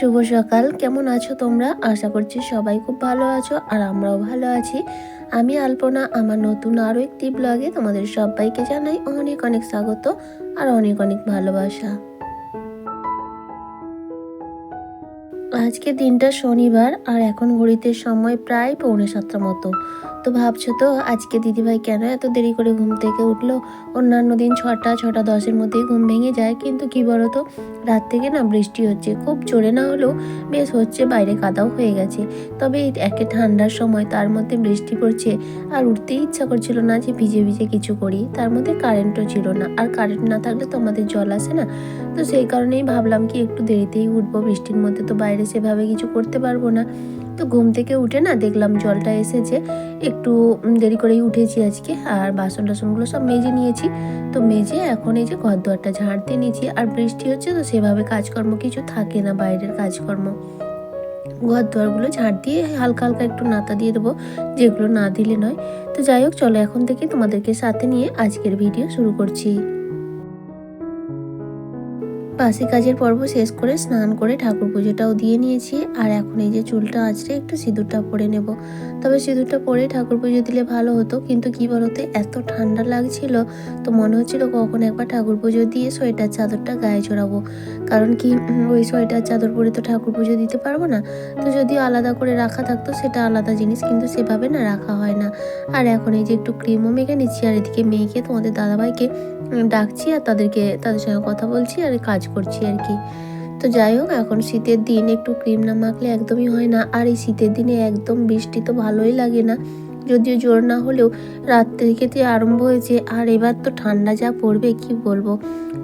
শুভ সকাল। কেমন আছো তোমরা? আশা করছি সবাই খুব ভালো আছো আর আমরাও ভালো আছি। আমি আলপনা, আমার নতুন আরও একটি ব্লগে তোমাদের সবাইকে জানাই অনেক অনেক স্বাগত আর অনেক অনেক ভালোবাসা। আজকে দিনটা শনিবার আর এখন ঘড়িতে সময় প্রায় পৌনে সাতটা মতো। তো ভাবছ তো? আজকে দিদিভাই কেন এত দেরি করে ঘুম থেকে উঠল? অন্যান্য দিন ছটা ছটা দশের মধ্যেই ঘুম ভেঙে যায়। কিন্তু কি বলতো? রাত থেকে না বৃষ্টি হচ্ছে। খুব জোরে না হলেও বেশ হচ্ছে, বাইরে কাদাও হয়ে গেছে। তবে একে ঠান্ডার সময় তার মধ্যে বৃষ্টি পড়ছে। আর উঠতেই ইচ্ছা করছিল না যে ভিজে ভিজে কিছু করি। তার মধ্যে কারেন্টও ছিল না। আর কারেন্ট না থাকলে তো আমাদের জল আসে না। তো সেই কারণেই ভাবলাম কি একটু দেরিতেই উঠবো। বৃষ্টির মধ্যে তো বাইরে সেভাবে কিছু করতে পারব না। তো ঘুম থেকে উঠে না দেখলাম জলটা এসেছে। একটু দেরি করেই উঠেছি আজকে আর বাসন টাসনগুলো সব মেজে নিয়েছি। তো মেজে এখন এই যে ঘর দুয়ারটা ঝাড় দিয়ে নিয়েছি আর বৃষ্টি হচ্ছে তো সেভাবে কাজকর্ম কিছু থাকে না বাইরের কাজকর্ম। ঘর দুয়ারগুলো ঝাড় দিয়ে হালকা হালকা একটু নাতা দিয়ে দেবো, যেগুলো না দিলে নয়। তো যাই হোক, চলো এখন থেকে তোমাদেরকে সাথে নিয়ে আজকের ভিডিও শুরু করছি। বাসি কাজের পর্ব শেষ করে স্নান করে ঠাকুর পুজোটাও দিয়ে নিয়েছি। আর এখন এই যে চুলটা আঁচড়ে একটু সিঁদুরটা পরে নেব। তবে সিঁদুরটা পরে ঠাকুর পুজো দিলে ভালো হতো, কিন্তু কি বলতে, এত ঠান্ডা লাগছিল তো মনে হচ্ছিল কখন একবার ঠাকুর পুজো দিয়ে সোয়েটার চাদরটা গায়ে চড়াবো কারণ কি ওই সোয়েটার চাদর পরে তো ঠাকুর পুজো দিতে পারব না। তো যদি আলাদা করে রাখা থাকতো, সেটা আলাদা জিনিস, কিন্তু সেভাবে না রাখা হয় না। আর এখন এই যে একটু ক্রিমও মেখে নিচ্ছি, আর এদিকে মেয়েকে তোমাদের দাদাভাইকে ডাকছি আর তাদেরকে, তাদের সঙ্গে কথা বলছি আর কাজ করছি আর কি। তো যাই হোক, এখন শীতের দিন, একটু ক্রিম না মাখলে একদমই হয় না। আর এই শীতের দিনে একদম বৃষ্টি তো ভালোই লাগে না। যদিও জোর না হলেও রাত থেকে আরম্ভ হয়েছে। আর এবার তো ঠান্ডা যা পড়বে, কি বলব?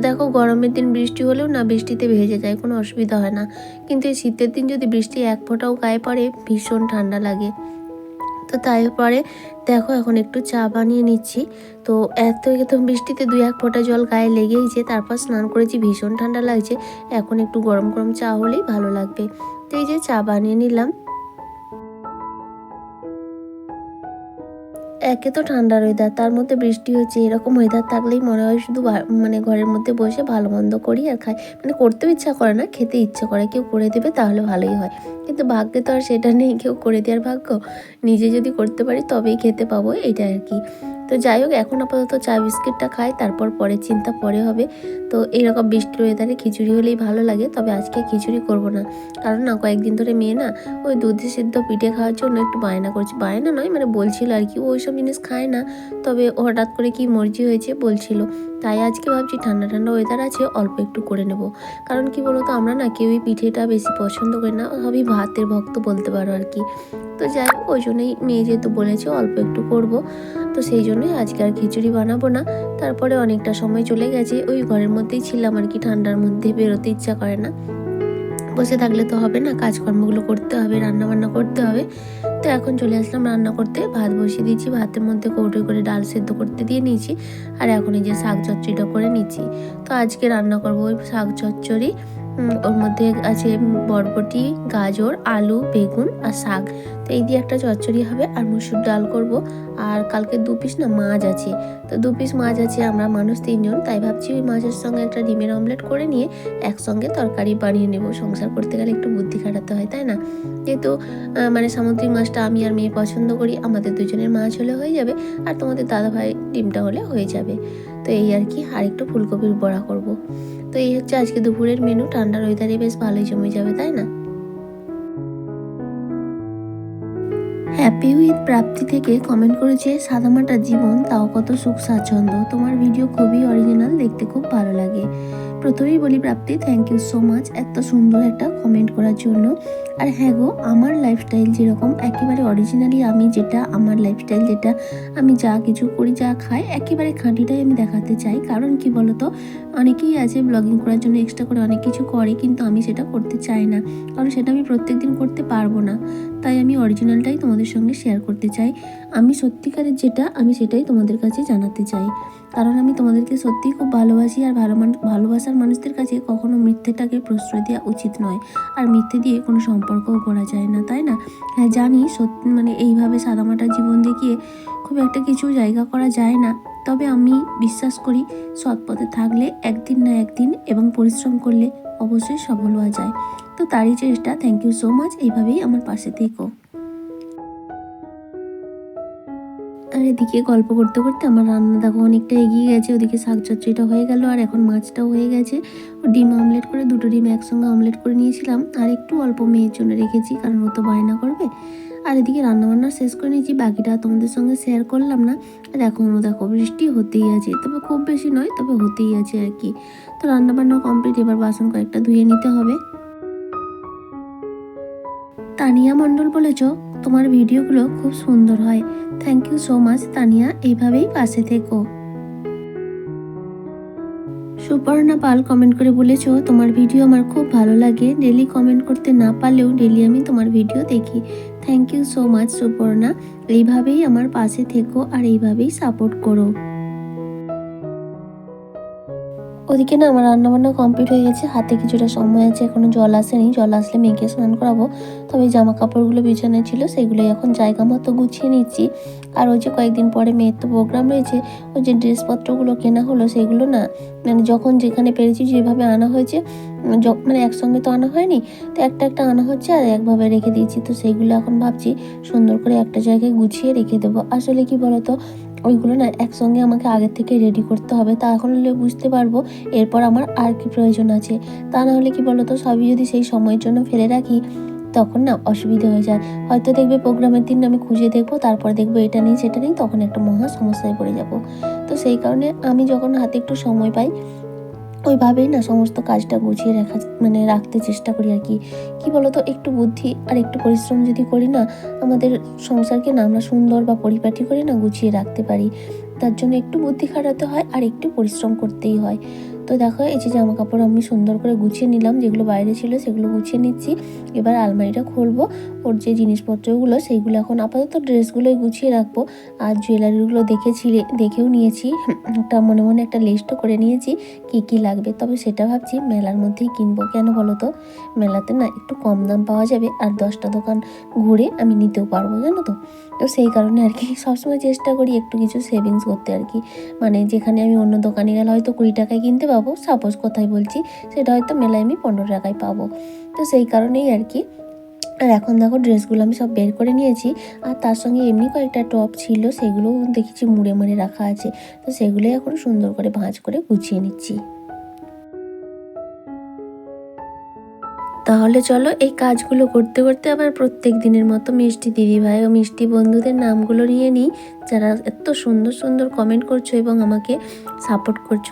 দেখো, গরমের দিন বৃষ্টি হলেও না বৃষ্টিতে ভেজে যায়, কোনো অসুবিধা হয় না। কিন্তু এই শীতের দিন যদি বৃষ্টি এক ফোঁটাও গায়ে পড়ে, ভীষণ ঠান্ডা লাগে। তো তাই পরে দেখো, এখন একটু চা বানিয়ে নিচ্ছি। তো এত এত বৃষ্টিতে দুই এক ফোঁটা জল গায়ে লেগেইছে তারপর স্নান করেছি, ভীষণ ঠান্ডা লাগছে। এখন একটু গরম গরম চা হলেই ভালো লাগবে। তো এই যে চা বানিয়ে নিলাম। একে তো ঠান্ডার ওয়েদার তার মধ্যে বৃষ্টি হচ্ছে, এরকম ওয়েদার থাকলেই মনে হয় শুধু মানে ঘরের মধ্যে বসে ভালো মন্দ করি আর খাই। মানে করতেও ইচ্ছা করে না, খেতে ইচ্ছে করে। কেউ করে দেবে তাহলে ভালোই হয়। কিন্তু ভাগ্যে তো আর সেটা নেই, কেউ করে দেওয়ার ভাগ্য। নিজে যদি করতে পারি তবেই খেতে পাবো এটা আর কি। তো যাই হোক, এখন আপাতত চা বিস্কিটটা খাই, তারপর পরে চিন্তা পরে হবে। তো এরকম বৃষ্টির ওয়েদারে খিচুড়ি হলেই ভালো লাগে, তবে আজকে খিচুড়ি করব না। কারণ না, কয়েকদিন ধরে মেয়ে না, ওই দুধে সিদ্ধ পিঠে খাওয়ার জন্য একটু বায়না করছে। বায়না নয় মানে বলছিল আর কি ওই সব জিনিস খায় না। তবে হঠাৎ করে কি মর্জি হয়েছে বলছিল। তাই আজকে ভাবছি ঠান্ডা ঠান্ডা ওয়েদার আছে, অল্প একটু করে নেব। কারণ কি বলতো, আমরা না কেউই পিঠেটা বেশি পছন্দ করি না সবই ভাতের ভক্ত বলতে পারো আর কি। তো যাই হোক, ওই জন্যই মেয়ে যেহেতু বলেছে, অল্প একটু করব। তো সেই জন্যই আজকে আর খিচুড়ি বানাবো না। তারপরে অনেকটা সময় চলে গেছে, ওই ঘরের মধ্যেই ছিলাম আর কি, ঠান্ডার মধ্যে বেরোতে ইচ্ছা করে না। বসে থাকলে তো হবে না, কাজকর্মগুলো করতে হবে রান্না বান্না করতে হবে। তো এখন চলে আসলাম রান্না করতে, ভাত বসিয়ে দিয়েছি, ভাতের মধ্যে কৌটো করে ডাল সেদ্ধ করতে দিয়ে নিয়েছি, আর এখন এই যে শাক চচ্চড়িটা করে নিচ্ছি। তো আজকে রান্না করব ওই শাক চচ্চড়ি ওর মধ্যে আছে বরবটি, গাজর, আলু, বেগুন আর শাক। তো এই দিয়ে একটা চচ্চড়ি হবে আর মুসুর ডাল করব। আর কালকে দু পিস না মাছ আছে। তো দু পিস মাছ আছে, আমরা মানুষ তিনজন, তাই ভাবছি ওই মাছের সঙ্গে একটা ডিমের অমলেট করে নিয়ে একসঙ্গে তরকারি বানিয়ে নেব। সংসার করতে গেলে একটু বুদ্ধি খাটাতে হয়, তাই না? যেহেতু মানে সামুদ্রিক মাছটা আমি আর মেয়ে পছন্দ করি, আমাদের দুজনের মাছ হলে হয়ে যাবে আর তোমাদের দাদাভাই ডিমটা হলে হয়ে যাবে। তো এই আর কি, আর একটু ফুলকপির বড়া করব। তো এই হচ্ছে আজকে দুপুরের মেনু ঠান্ডার ওয়েদারে বেশ ভালোই জমে যাবে তাই না? হ্যাপি উইথ প্রাপ্তি থেকে কমেন্ট করেছে, সাদামাটা জীবন, তাও কত সুখ স্বাচ্ছন্দ্য। তোমার ভিডিও খুবই অরিজিনাল দেখতে খুব ভালো লাগে। প্রথমেই বলি, Prapti thank you so much এত সুন্দর একটা কমেন্ট করার জন্য। আর হ্যাঁ গো, আমার লাইফস্টাইল যেরকম, একেবারে অরিজিনালি আমি যেটা, আমার লাইফস্টাইল যেটা, আমি যা কিছু করি, যা খাই, একেবারে খাঁটিটাই আমি দেখাতে চাই। কারণ কি বলতো, অনেকেই আছে ব্লগিং করার জন্য এক্সট্রা করে অনেক কিছু করে, কিন্তু আমি সেটা করতে চাই না। কারণ সেটা আমি প্রত্যেক দিন করতে পারব না। তাই আমি অরিজিনালটাই তোমাদের সঙ্গে শেয়ার করতে চাই। আমি সত্যিকারের যেটা, আমি সেটাই তোমাদের কাছে জানাতে চাই। কারণ আমি তোমাদেরকে সত্যিই খুব ভালোবাসি আর ভালো ভালোবাসার মানুষদের কাছে কখনো মিথ্যেটাকে প্রশ্রয় দেওয়া উচিত নয়। আর মিথ্যে দিয়ে কোনো সম্পর্কও করা যায় না, তাই না? হ্যাঁ জানি সত্যি মানে এইভাবে সাদামাটা জীবন দেখিয়ে খুব একটা কিছু জায়গা করা যায় না। তবে আমি বিশ্বাস করি সৎ পথে থাকলে একদিন না একদিন এবং পরিশ্রম করলে অবশ্যই সফল হওয়া যায়। তো তারই চেষ্টা। থ্যাংক ইউ সো মাচ এইভাবেই আমার পাশে থেকো। আর এদিকে গল্প করতে করতে আমার রান্না দেখো অনেকটা এগিয়ে গেছে। ওদিকে শাক চচ্চড়িটা হয়ে গেল আর এখন মাছটাও হয়ে গেছে। ডিম অমলেট করে দুটো ডিম একসঙ্গে অমলেট করে নিয়েছিলাম। আর একটু অল্প মেয়ের জন্য রেখেছি, কারণ ও তো বায়না করবে। আর এদিকে রান্নাবান্না শেষ করে নিয়েছি। বাকিটা তোমাদের সঙ্গে শেয়ার করলাম না। আর এখনও দেখো বৃষ্টি হতেই আছে। তবে খুব বেশি নয়, তবে হতেই আছে আর কি। তো রান্নাবান্না কমপ্লিট এবার বাসন কয়েকটা ধুয়ে নিতে হবে। তানিয়া মণ্ডল বলেছ, তোমার ভিডিওগুলো খুব সুন্দর হয়। Thank you so much Tania, এইভাবেই পাশে থেকো। সুপর্ণা পাল কমেন্ট করে বলেছ, তোমার ভিডিও আমার খুব ভালো লাগে। ডেলি কমেন্ট করতে না পারলেও ডেলি আমি তোমার ভিডিও দেখি। Thank you so much Suparna. এইভাবেই আমার পাশে থেকো আর এইভাবেই সাপোর্ট করো। ওদিকে না আমার রান্নাবান্না কমপ্লিট হয়ে গেছে, হাতে কিছুটা সময় আছে, এখনও জল আসেনি। জল আসলে মেয়েকে স্নান করাবো। তবে জামা কাপড়গুলো বিছানায় ছিল সেগুলো এখন জায়গা মতো গুছিয়ে নিচ্ছি। আর ওই যে কয়েকদিন পরে মেয়ের তো প্রোগ্রাম রয়েছে, ওই যে ড্রেসপত্রগুলো কেনা হলো, সেগুলো না মানে যখন যেখানে পেরেছি যেভাবে আনা হয়েছে মানে একসঙ্গে তো আনা হয়নি, তো একটা একটা আনা হচ্ছে আর একভাবে রেখে দিয়েছি। তো সেইগুলো এখন ভাবছি সুন্দর করে একটা জায়গায় গুছিয়ে রেখে দেবো। আসলে কি বলতো ওইগুলো না একসঙ্গে আমাকে আগের থেকে রেডি করতে হবে, তা এখন হলে বুঝতে পারব। এরপর আমার আর কি প্রয়োজন আছে। তা না হলে কি বলতো, সবই যদি সেই সময়ের জন্য ফেলে রাখি, তখন না অসুবিধা হয়ে যায়। হয়তো দেখবে প্রোগ্রামের দিন আমি খুঁজে দেখব, তারপর দেখব এটা নেই, সেটা নেই, তখন একটা মহা সমস্যায় পড়ে যাব। তো সেই কারণে আমি যখন হাতে একটু সময় পাই ওইভাবেই না সমস্ত কাজটা গুছিয়ে রাখা মানে রাখতে চেষ্টা করি আর কি। কি বলতো? একটু বুদ্ধি আর একটু পরিশ্রম যদি করি না, আমাদের সংসারকে না আমরা সুন্দর বা পরিপাটি করে না গুছিয়ে রাখতে পারি। তার জন্য একটু বুদ্ধি খাটাতে হয় আর একটু পরিশ্রম করতেই হয়। তো দেখো, এই যে জামা কাপড় আমি সুন্দর করে গুছিয়ে নিলাম, যেগুলো বাইরে ছিল সেগুলো গুছিয়ে নিচ্ছি। এবার আলমারিটা খুলবো, ওর যে জিনিসপত্রগুলো সেইগুলো এখন আপাতত ড্রেসগুলোই গুছিয়ে রাখব। আর জুয়েলারিগুলো দেখেছিলে, দেখেও নিয়েছি একটা মনে মনে একটা লিস্টও করে নিয়েছি, কি কি লাগবে। তবে সেটা ভাবছি মেলার মধ্যেই কিনবো কেন বলো তো? মেলাতে না একটু কম দাম পাওয়া যাবে, আর দশটা দোকান ঘুরে আমি নিতেও পারব, জানো তো? তো সেই কারণে আর কি সবসময় চেষ্টা করি একটু কিছু সেভিংস করতে আর কি। মানে যেখানে আমি অন্য দোকানে গেলে হয়তো কুড়ি টাকায় কিনতে পাবো সাপোজ কোথায় বলছি, সেটা হয়তো মেলায় আমি পনেরো টাকায় পাবো। তো সেই কারণেই আর কি। আর এখন দেখো ড্রেসগুলো আমি সব বের করে নিয়েছি, আর তার সঙ্গে এমনি কয়েকটা টপ ছিল, সেগুলোও দেখেছি মুড়ে মুড়ে রাখা আছে। তো সেগুলোই এখন সুন্দর করে ভাঁজ করে গুছিয়ে নিচ্ছি। তাহলে চলো এই কাজগুলো করতে করতে আবার প্রত্যেক দিনের মতো মিষ্টি দিদিভাই ও মিষ্টি বন্ধুদের নামগুলো নিয়ে নিই। যারা এত সুন্দর সুন্দর কমেন্ট করছ এবং আমাকে সাপোর্ট করছ।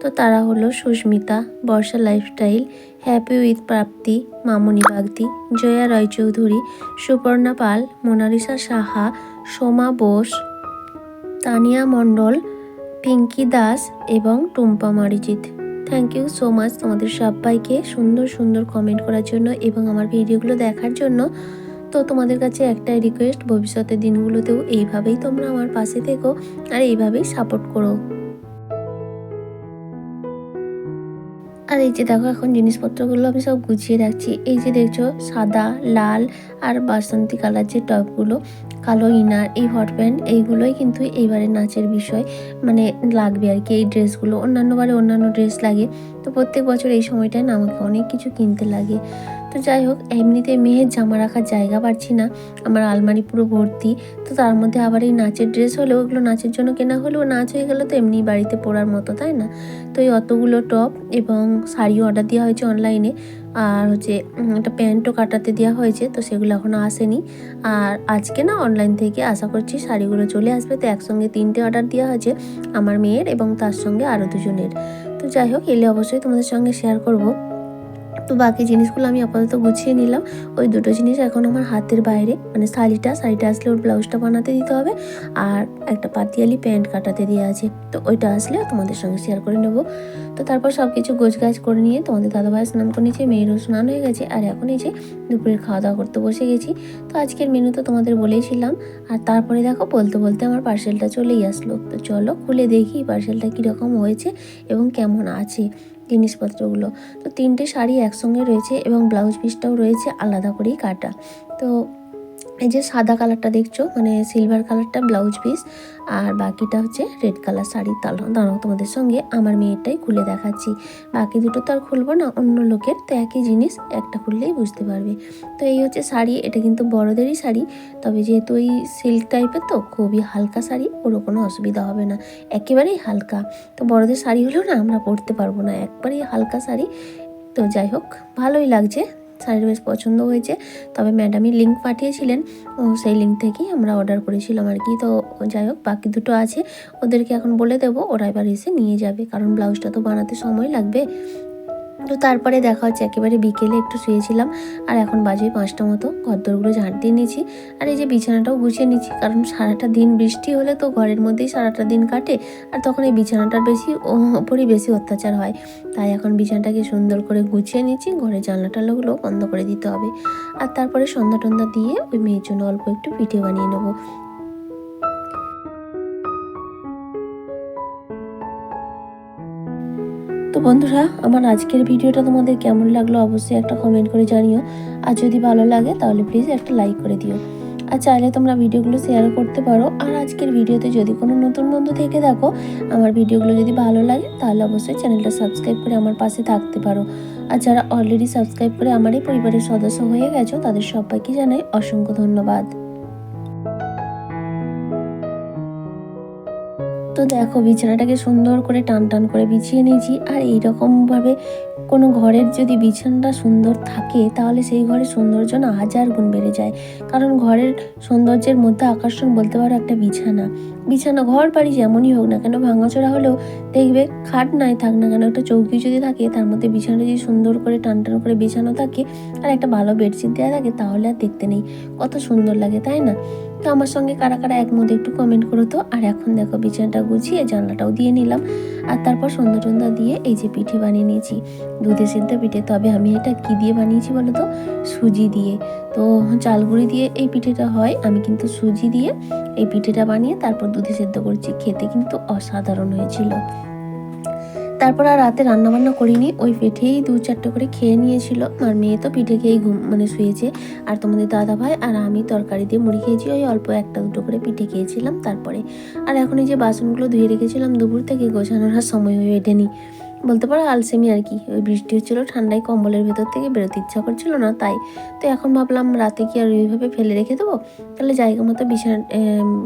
তো তারা হলো Susmita, Barsha lifestyle happy with Prapti, Mamoni Bagdi, Joya Roychowdhury, Suparna Pal, Monalisa Saha, Soma Bose, Tania Mondal, Pinki Das এবং Tumpa Marijit. Thank you so much তোমাদের সবাইকে সুন্দর সুন্দর কমেন্ট করার জন্য এবং আমার ভিডিওগুলো দেখার জন্য। তো তোমাদের কাছে একটাই রিকোয়েস্ট ভবিষ্যতের দিনগুলোতেও এইভাবেই তোমরা আমার পাশে থেকো আর এইভাবেই সাপোর্ট করো। আর এই যে দেখো এখন জিনিসপত্রগুলো আমি সব গুছিয়ে রাখছি। এই যে দেখছ, সাদা, লাল আর বাসন্তী কালার যে টপগুলো, কালো ইনার, এই হট প্যান্ট, এইগুলোই কিন্তু এইবারে নাচের বিষয় মানে লাগবে আর কি এই ড্রেসগুলো। অন্যান্য বারে অন্যান্য ড্রেস লাগে। তো প্রত্যেক বছর এই সময়টায় আমাকে অনেক কিছু কিনতে লাগে। তো যাই হোক, এমনিতে মেয়ের জামা রাখার জায়গা পাচ্ছি না। আমার আলমারি পুরো ভর্তি। তো তার মধ্যে আবার এই নাচের ড্রেস হলেও ওগুলো নাচের জন্য কেনা হলেও নাচ হয়ে গেলে তো এমনি বাড়িতে পরার মতো, তাই না? তো এই অতগুলো টপ এবং শাড়িও অর্ডার দেওয়া হয়েছে অনলাইনে আর হচ্ছে একটা প্যান্টও কাটাতে দেওয়া হয়েছে, তো সেগুলো এখনও আসেনি। আর আজকে না অনলাইন থেকে আশা করছি শাড়িগুলো চলে আসবে। তো একসঙ্গে তিনটে অর্ডার দেওয়া হয়েছে, আমার মেয়ের এবং তার সঙ্গে আরও দুজনের। তো যাই হোক, এলে অবশ্যই তোমাদের সঙ্গে শেয়ার করব। তো বাকি জিনিসগুলো আমি আপাতত গুছিয়ে নিলাম। ওই দুটো জিনিস এখন আমার হাতের বাইরে মানে শাড়িটা শাড়িটা আসলে ওর ব্লাউজটা বানাতে দিতে হবে। আর একটা পাতিয়ালি প্যান্ট কাটাতে দিয়ে আছে, তো ওইটা আসলে তোমাদের সঙ্গে শেয়ার করে নেব। তো তারপর সব কিছু গোছগাছ করে নিয়ে তোমাদের দাদাভাই স্নান করে নিয়েছে, মেয়েরও স্নান হয়ে গেছে। আর এখন এই যে দুপুরের খাওয়া দাওয়া করতে বসে গেছি। তো আজকের মেনু তো তোমাদের বলেইছিলাম। আর তারপরে দেখো বলতে বলতে আমার পার্সেলটা চলেই আসলো। তো চলো খুলে দেখি পার্সেলটা কীরকম হয়েছে এবং কেমন আছে। জিনিসপত্রগুলো। তো তিনটে শাড়ি একসঙ্গে রয়েছে এবং ব্লাউজ পিসটাও রয়েছে আলাদা করেই কাটা। তো এই যে সাদা কালারটা দেখছ মানে সিলভার কালারটা ব্লাউজ পিস আর বাকিটা হচ্ছে রেড কালার শাড়ি তাহলে দাঁড়াও তোমাদের সঙ্গে, আমার মেয়েটাই খুলে দেখাচ্ছি। বাকি দুটো তো আর খুলবো না, অন্য লোকের তো একই জিনিস, একটা খুললেই বুঝতে পারবে। তো এই হচ্ছে শাড়ি, এটা কিন্তু বড়দেরই শাড়ি, তবে যেহেতু এই সিল্ক টাইপের তো, খুবই হালকা শাড়ি, ওরও কোনো অসুবিধা হবে না। একেবারেই হালকা। তো বড়দের শাড়ি হলেও না আমরা পরতে পারব না, একবারেই হালকা শাড়ি। তো যাই হোক, ভালোই লাগছে। শাড়ির বেশ পছন্দ হয়েছে। তবে ম্যাডামই লিঙ্ক পাঠিয়েছিলেন। সেই লিঙ্ক থেকেই আমরা অর্ডার করেছিলাম আর কি। তো যাই হোক, বাকি দুটো আছে। ওদেরকে এখন বলে দেবো, ওরা এবার এসে নিয়ে যাবে। কারণ ব্লাউজটা তো বানাতে সময় লাগবে। তো তারপরে দেখা হচ্ছে, একেবারে বিকেলে একটু শুয়েছিলাম, আর এখন বাজে পাঁচটা মতো। ঘরদোরগুলো ঝাঁট দিয়ে নিয়েছি, আর এই যে বিছানাটাও গুছিয়ে নিচ্ছি, কারণ সারাটা দিন বৃষ্টি হলে তো ঘরের মধ্যেই সারাটা দিন কাটে, আর তখন এই বিছানাটার বেশি ওপরই বেশি অত্যাচার হয়। তাই এখন বিছানাটাকে সুন্দর করে গুছিয়ে নিচ্ছি, ঘরের জানলা টানলাগুলো বন্ধ করে দিতে হবে। আর তারপরে সন্ধ্যা টন্ধা দিয়ে ওই মেয়ের জন্য অল্প একটু পিঠে বানিয়ে নেব। তো বন্ধুরা, আমার আজকের ভিডিওটা তোমাদের কেমন লাগল অবশ্যই একটা কমেন্ট করে জানিও। আর যদি ভালো লাগে তাহলে প্লিজ একটা লাইক করে দিও। আর চাইলে তোমরা ভিডিওগুলো শেয়ারও করতে পারো। আর আজকের ভিডিওতে যদি কোনো নতুন বন্ধু থেকে দেখো, আমার ভিডিওগুলো যদি ভালো লাগে তাহলে অবশ্যই চ্যানেলটা সাবস্ক্রাইব করে আমার পাশে থাকতে পারো। আর যারা অলরেডি সাবস্ক্রাইব করে আমারই পরিবারের সদস্য হয়ে গেছো, তাদের সবাইকে জানাই অসংখ্য ধন্যবাদ। তো দেখো বিছানাটাকে সুন্দর করে টান টান করে বিছিয়ে নিয়েছি। আর এইরকমভাবে কোনো ঘরের যদি বিছানাটা সুন্দর থাকে, তাহলে সেই ঘরের সৌন্দর্য না হাজার গুণ বেড়ে যায়। কারণ ঘরের সৌন্দর্যের মধ্যে আকর্ষণ বলতে পারো একটা বিছানা। বিছানা ঘর বাড়ি যেমনই হোক না কেন, ভাঙাচোরা হলেও দেখবে খাট নাই, থাক না কেন, একটা চৌকি যদি থাকে, তার মধ্যে বিছানা যদি সুন্দর করে টান টান করে বিছানো থাকে আর একটা ভালো বেডশিট দেওয়া থাকে, তাহলে আর দেখতে নেই। কত সুন্দর লাগে, তাই না? তো আমার সঙ্গে কারা কারা একমত একটু কমেন্ট করো তো। আর এখন দেখো বিছানাটা গুছিয়ে জানলাটাও দিয়ে নিলাম। আর তারপর সন্ধ্যা টন্ধা দিয়ে এই যে পিঠে বানিয়ে নিয়েছি। দুধে সিদ্ধ পিঠে, তবে আমি এটা কি দিয়ে বানিয়েছি বলো তো? সুজি দিয়ে। তো চালগুড়ি দিয়ে এই পিঠেটা হয়। আমি কিন্তু সুজি দিয়ে এই পিঠেটা বানিয়ে তারপর দুধে সেদ্ধ করছি। খেতে কিন্তু অসাধারণ হয়েছিল। তারপর আর রাতে রান্না বান্না করিনি। ওই পিঠেই দু চারটে করে খেয়ে নিয়েছিল। আর মেয়ে তো পিঠে খেয়েই ঘুম মানে শুয়েছে। আর তোমাদের দাদা ভাই আর আমি তরকারি দিয়ে মুড়ি খেয়েছি। ওই অল্প একটা দুটো করে পিঠে খেয়েছিলাম তারপরে। আর এখন এই যে বাসনগুলো ধুয়ে রেখেছিলাম দুপুর থেকে, গোছানোর আর সময় হয়ে ওঠেনি। বলতে পারো আলসেমি আর কি। ওই বৃষ্টি হচ্ছিল, ঠান্ডায় কম্বলের ভেতর থেকে বেরোতে ইচ্ছা করছিল না, তাই। তো এখন ভাবলাম রাতে কি আর ওইভাবে ফেলে রেখে দেবো? তাহলে জায়গা মতো বিছানা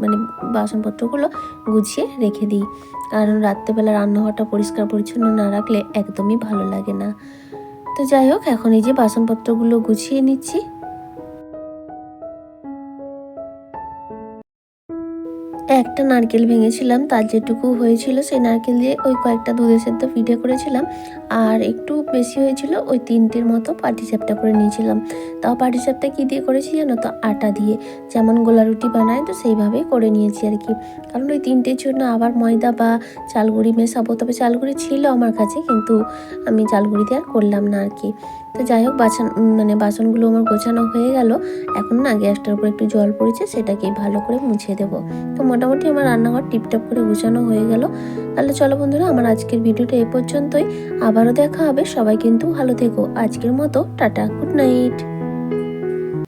মানে বাসনপত্রগুলো গুছিয়ে রেখে দিই। কারণ রাত্রেবেলা রান্নাঘরটা পরিষ্কার পরিচ্ছন্ন না রাখলে একদমই ভালো লাগে না। তো যাই হোক, এখন এই যে বাসনপত্রগুলো গুছিয়ে নিচ্ছি। একটা নারকেল ভেঙেছিলাম, তার যেটুকু হয়েছিল সেই নারকেল দিয়ে ওই কয়েকটা দুধের সেদ্ধ পিঠে করেছিলাম। আর একটু বেশি হয়েছিল, ওই তিনটের মতো পাটি চাপটা করে নিয়েছিলাম। তাও পাটি চাপটা কী দিয়ে করেছি জানো তো? আটা দিয়ে। যেমন গোলা রুটি বানায়, তো সেইভাবেই করে নিয়েছি আর কি। কারণ ওই তিনটের জন্য আবার ময়দা বা চালগুড়ি মেশাবো। তবে চালগুড়ি ছিল আমার কাছে, কিন্তু আমি চালগুড়ি দিয়ে আর করলাম না আর কি। তো যাই হোক, বাসন মানে বাসনগুলো আমার গোছানো হয়ে গেল। এখন না গ্যাসটার উপর একটু জল পড়েছে সেটাকে ভালো করে মুছে দেবো। তো মোটামুটি আমার রান্নাঘর টিপটপ করে গোছানো হয়ে গেল। তাহলে চলো বন্ধুরা, আমার আজকের ভিডিওটা এ পর্যন্তই। আবারও দেখা হবে। সবাই কিন্তু ভালো থেকো। আজকের মতো, টাটা, গুড নাইট।